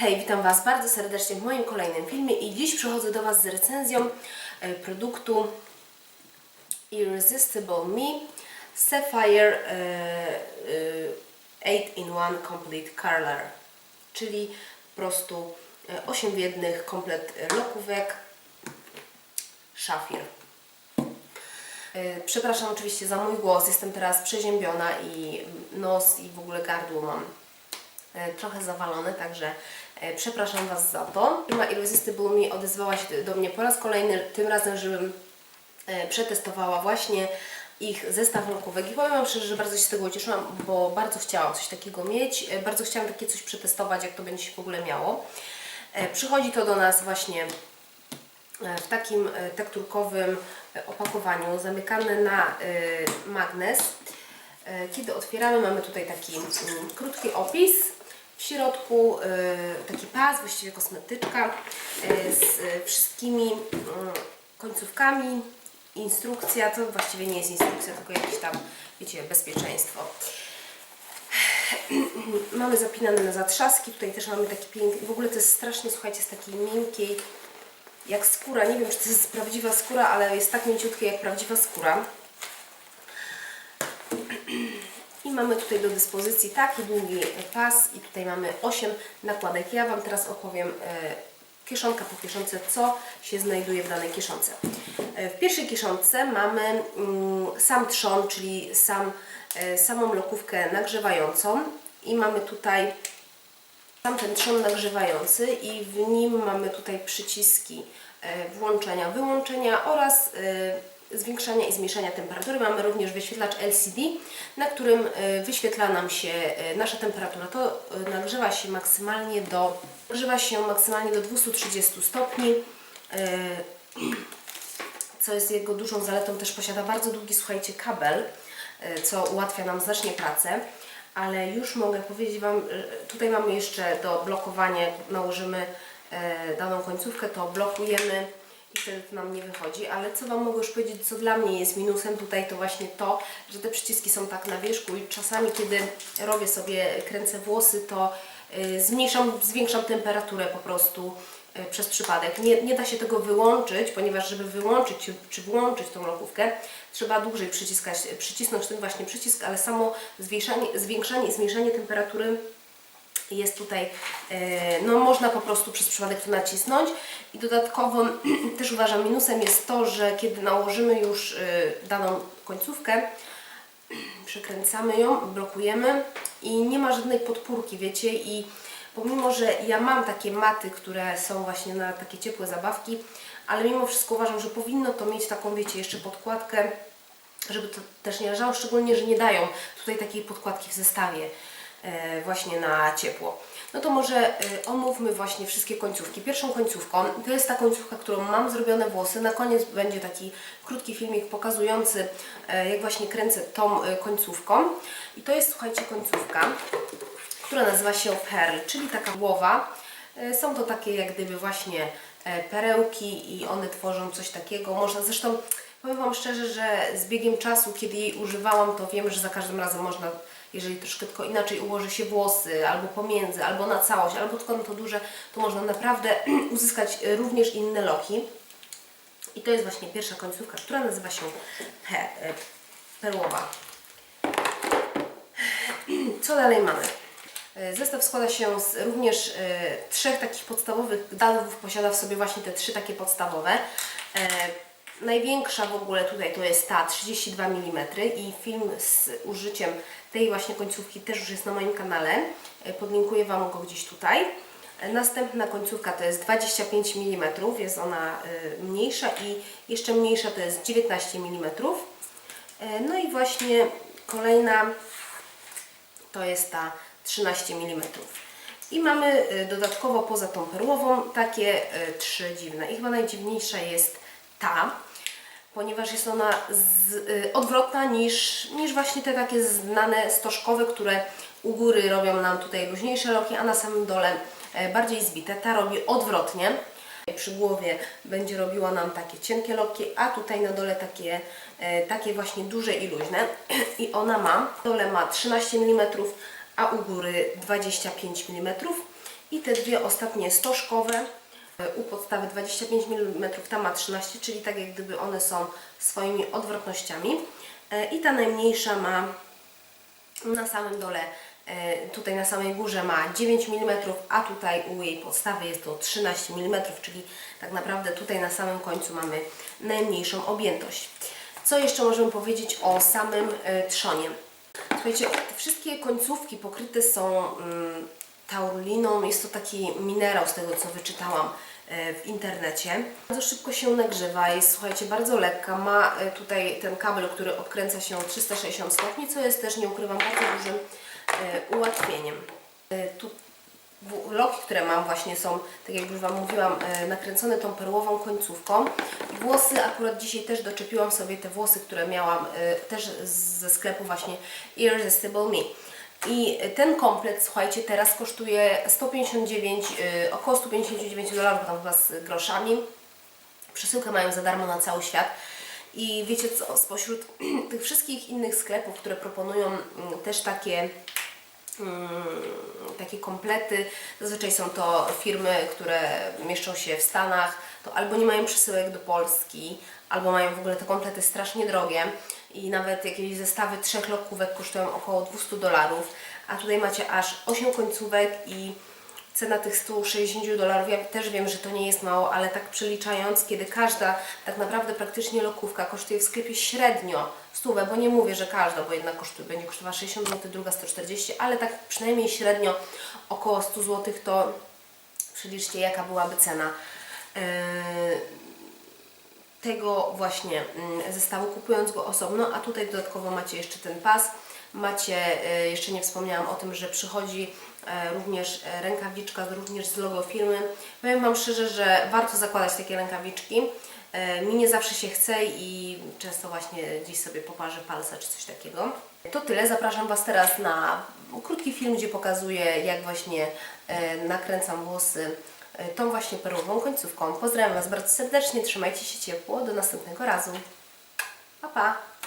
Hej, witam Was bardzo serdecznie w moim kolejnym filmie i dziś przychodzę do Was z recenzją e, produktu Irresistible Me Sapphire e, e, 8-in-1 Complete Color, czyli po prostu 8 w jednych komplet e, lokówek szafir. E, Przepraszam oczywiście za mój głos, jestem teraz przeziębiona i nos i w ogóle gardło mam e, trochę zawalone, także e, przepraszam Was za to. Firma Irresistible Me odezwała się do mnie po raz kolejny, tym razem, żebym e, przetestowała właśnie ich zestaw lokówek i powiem Wam szczerze, że bardzo się z tego ucieszyłam, bo bardzo chciałam coś takiego mieć, e, bardzo chciałam takie coś przetestować, jak to będzie się w ogóle miało. E, Przychodzi to do nas właśnie w takim e, tekturkowym e, opakowaniu, zamykane na e, magnes. E, Kiedy otwieramy, mamy tutaj taki mm, krótki opis. W środku e, taki pas, właściwie kosmetyczka e, z e, wszystkimi końcówkami. Instrukcja, to właściwie nie jest instrukcja, tylko jakieś tam, wiecie, bezpieczeństwo. Mamy zapinane na zatrzaski, tutaj też mamy taki piękny, w ogóle to jest strasznie, słuchajcie, z takiej miękkiej, jak skóra, nie wiem czy to jest prawdziwa skóra, ale jest tak mięciutkie jak prawdziwa skóra. I mamy tutaj do dyspozycji taki długi pas i tutaj mamy 8 nakładek. Ja Wam teraz opowiem e, kieszonka po kieszonce, co się znajduje w danej kieszonce. E, w pierwszej kieszonce mamy mm, sam trzon, czyli sam, e, samą lokówkę nagrzewającą i mamy tutaj sam ten trzon nagrzewający i w nim mamy tutaj przyciski włączenia, wyłączenia oraz zwiększania i zmniejszania temperatury. Mamy również wyświetlacz LCD, na którym e, wyświetla nam się e, nasza temperatura. To e, nagrzewa się maksymalnie do, nagrzewa się maksymalnie do 230 stopni. Co jest jego dużą zaletą, też posiada bardzo długi, słuchajcie, kabel, co ułatwia nam znacznie pracę ale już mogę powiedzieć Wam, tutaj mamy jeszcze do blokowania, nałożymy daną końcówkę, to blokujemy i wtedy to nam nie wychodzi, ale co Wam mogę już powiedzieć, co dla mnie jest minusem tutaj, to właśnie to, że te przyciski są tak na wierzchu i czasami, kiedy robię sobie, kręcę włosy, to e, zmniejszam, zwiększam temperaturę po prostu e, przez przypadek. Nie, nie da się tego wyłączyć, ponieważ żeby wyłączyć czy, czy włączyć tą lokówkę, trzeba dłużej przyciskać, przycisnąć ten właśnie przycisk, ale samo zwiększanie, zwiększanie i zmniejszanie temperatury jest tutaj, e, no można po prostu przez przypadek to nacisnąć. I dodatkowo też uważam minusem jest to, że kiedy nałożymy już e, daną końcówkę, przekręcamy ją, blokujemy i nie ma żadnej podpórki, wiecie, i pomimo, że ja mam takie maty, które są właśnie na takie ciepłe zabawki, ale mimo wszystko uważam, że powinno to mieć taką, wiecie, jeszcze podkładkę, żeby to też nie leżało, szczególnie, że nie dają tutaj takiej podkładki w zestawie właśnie na ciepło. No to może e, omówmy właśnie wszystkie końcówki. Pierwszą końcówką, to jest ta końcówka, którą mam zrobione włosy. Na koniec będzie taki krótki filmik pokazujący, e, jak właśnie kręcę tą e, końcówką. I to jest, słuchajcie, końcówka, która nazywa się Pearl, czyli taka głowa. E, Są to takie jak gdyby właśnie e, perełki i one tworzą coś takiego. Można zresztą, powiem Wam szczerze, że z biegiem czasu, kiedy jej używałam, to wiem, że za każdym razem można, jeżeli troszkę tylko inaczej ułoży się włosy, albo pomiędzy, albo na całość, albo tylko na to duże, to można naprawdę uzyskać e, również inne loki. I to jest właśnie pierwsza końcówka, która nazywa się pe, perłowa. Co dalej mamy? E, Zestaw składa się z również e, trzech takich podstawowych gadów, posiada w sobie właśnie te trzy takie podstawowe. Największa w ogóle tutaj to jest ta 32 mm i film z użyciem tej właśnie końcówki też już jest na moim kanale. E, podlinkuję Wam go gdzieś tutaj. E, Następna końcówka to jest 25 mm, jest ona e, mniejsza i jeszcze mniejsza to jest 19 mm. No i właśnie kolejna to jest ta 13 mm. I mamy dodatkowo poza tą perłową takie trzy dziwne. I chyba najdziwniejsza jest ta, ponieważ jest ona z, y, odwrotna niż, niż właśnie te takie znane stożkowe, które u góry robią nam tutaj luźniejsze loki, a na samym dole e, bardziej zbite. Ta robi odwrotnie. Przy głowie będzie robiła nam takie cienkie loki, a tutaj na dole takie, e, takie właśnie duże i luźne. I ona ma, dole ma 13 mm, a u góry 25 mm. I te dwie ostatnie stożkowe u podstawy 25 mm, ta ma 13, czyli tak jak gdyby one są swoimi odwrotnościami. E, I ta najmniejsza ma na samym dole, e, tutaj na samej górze ma 9 mm, a tutaj u jej podstawy jest to 13 mm, czyli tak naprawdę tutaj na samym końcu mamy najmniejszą objętość. Co jeszcze możemy powiedzieć o samym e, trzonie? Słuchajcie, wszystkie końcówki pokryte są mm, tauruliną, jest to taki minerał z tego co wyczytałam w internecie. Bardzo szybko się nagrzewa, jest słuchajcie bardzo lekka, ma e, tutaj ten kabel, który odkręca się 360 stopni, co jest też, nie ukrywam, bardzo dużym e, ułatwieniem. E, Tu loki, które mam właśnie są, tak jak już Wam mówiłam, e, nakręcone tą perłową końcówką. Włosy akurat dzisiaj też doczepiłam sobie te włosy, które miałam e, też ze sklepu właśnie Irresistible Me. I ten komplet, słuchajcie, teraz kosztuje 159, e, około 159 dolarów, tam chyba z groszami. Przesyłkę mają za darmo na cały świat. I wiecie co, spośród tych wszystkich innych sklepów, które proponują mm, też takie mm, takie komplety. Zazwyczaj są to firmy, które mieszczą się w Stanach, to albo nie mają przesyłek do Polski, albo mają w ogóle te komplety strasznie drogie i nawet jakieś zestawy trzech lokówek kosztują około 200 dolarów, a tutaj macie aż 8 końcówek i cena tych 160 dolarów, ja też wiem, że to nie jest mało, ale tak przeliczając, kiedy każda tak naprawdę praktycznie lokówka kosztuje w sklepie średnio stówę, bo nie mówię, że każda, bo jedna kosztuje, będzie kosztowała 60 zł, druga 140, ale tak przynajmniej średnio około 100 zł, to przeliczcie jaka byłaby cena. Yy, tego właśnie mm, zestawu, kupując go osobno, a tutaj dodatkowo macie jeszcze ten pas. Macie, e, jeszcze nie wspomniałam o tym, że przychodzi e, również rękawiczka również z logo firmy. Powiem Wam szczerze, że warto zakładać takie rękawiczki. E, Mi nie zawsze się chce i często właśnie gdzieś sobie poparzę palca czy coś takiego. To tyle. Zapraszam Was teraz na krótki film, gdzie pokazuję jak właśnie e, nakręcam włosy tą właśnie perłową końcówką. Pozdrawiam Was bardzo serdecznie, trzymajcie się ciepło, do następnego razu. Pa, pa!